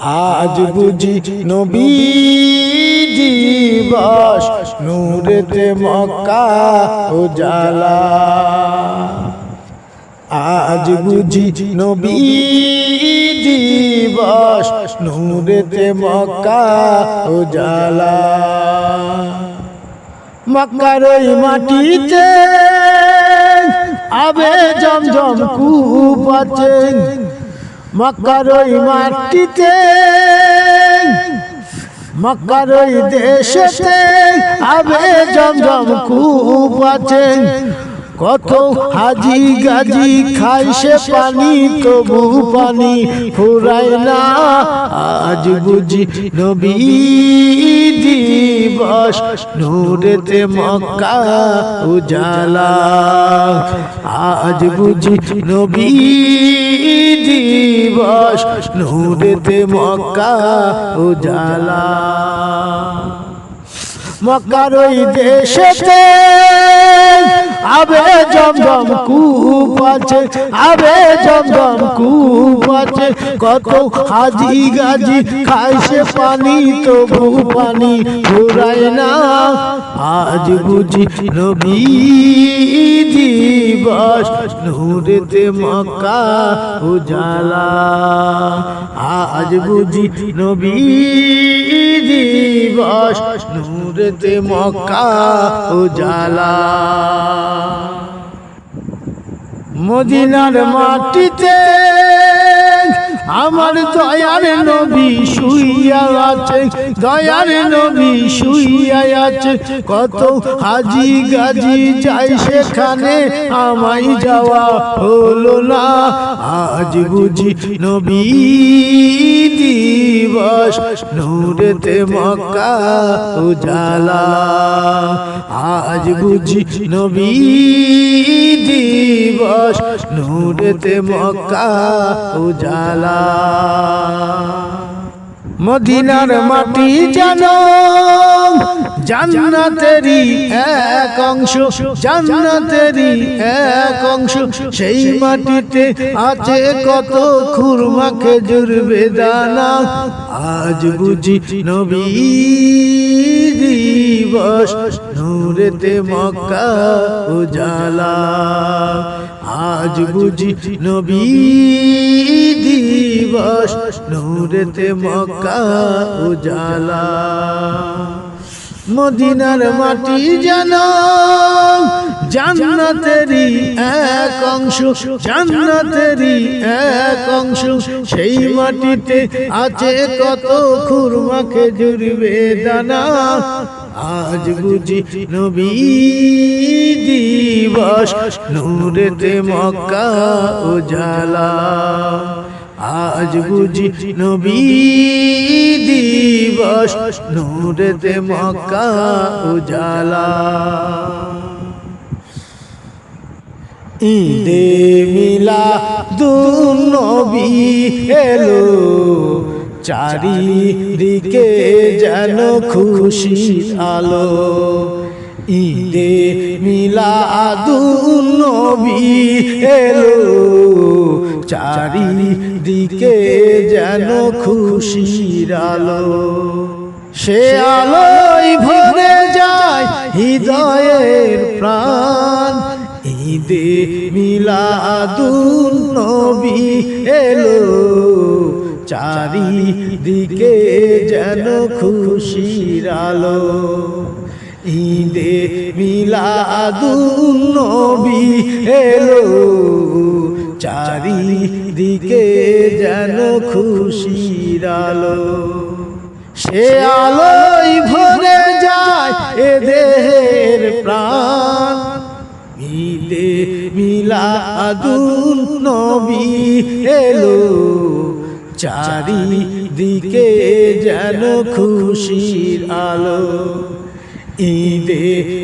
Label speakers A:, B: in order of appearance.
A: আজ বুঝি নবী দিবস নূরেতে মক্কা উজালা আজ বুঝি নবী দিবস নূরেতে মক্কা উজালা মক্কার ওই মাটিতে আবে জমজম কূপ আছে। মক্কার ওই মাটিতে মক্কার ওই দেশেতে আবে জমজম খুব আছে। কত হাজি গাজি খাই সে পানি, তবু পানি ফুরায় না। আজ বুঝি নবী দিবস, নূরেতে মক্কা উজালা। আজ বুঝি নবী দিবস, নূরেতে মক্কা উজালা। মক্কার ওই দেশেতে আবে জমজম কূপ আছে, আবে জমজম কূপ আছে, কত হাজি গাজি খাই সে পানি, তবু পানি ঘুরায় না। আজ বুঝি নবী দিবস, নূরেতে মক্কা উজালা। আজ বুঝি নবী দিবস, নূরেতে মক্কা উজালা। মদিনার মাটিতে আমার দয়ার নবী শুইয়া আছে দয়ার নবী শুইয়া আছে কত হাজি গাজি যাই সেখানে আমায় যাওয়া হলো না। আজ বুঝি নবী নূরেতে মক্কা উজালা। আজ বুঝি নবী দিবস নূরেতে মক্কা উজালা। মদিনার মাটি যেন জান্নাতেরই এক অংশ জান্নাতেরই এক অংশ। সেই মাটিতে আছে কত খুরমা খেজুর বেদানা। আজ বুঝি নবী দিবস নূরেতে মক্কা উজালা। আজ বুঝি নবী দিবস নূরেতে মক্কা উজালা। মদিনার মাটি যেন জান্নাতেরই এক অংশ, জান্নাতেরই এক অংশ। সেই মাটিতে আছে কত খুরমা খেজুর বেদানা। আজ বুঝি নবী দিবস, নূরেতে মক্কা উজালা। আজ বুঝি নবী দিবস নূরেতে মক্কা উজালা। ঈদে মিলা দুনবী এলো চারিদিকে যেন খুশি আলো। ঈদে মিলা দুনবী এলো। চারিদিকে যেন খুশির আলো। সে আলোয় ভরে যায় হৃদয়ের প্রাণ। ঈদে মিলাদুন নবী এলো। চারিদিকে যেন খুশির আলো। ঈদে মিলাদুন নবী এলো। চারিদিকে যেন খুশির আলো। সে আলোয় ভরে যায় এ দেহের প্রাণ। মিলে মিলাদুন নবী এলো। চারিদিকে যেন খুশির আলো। ঈদে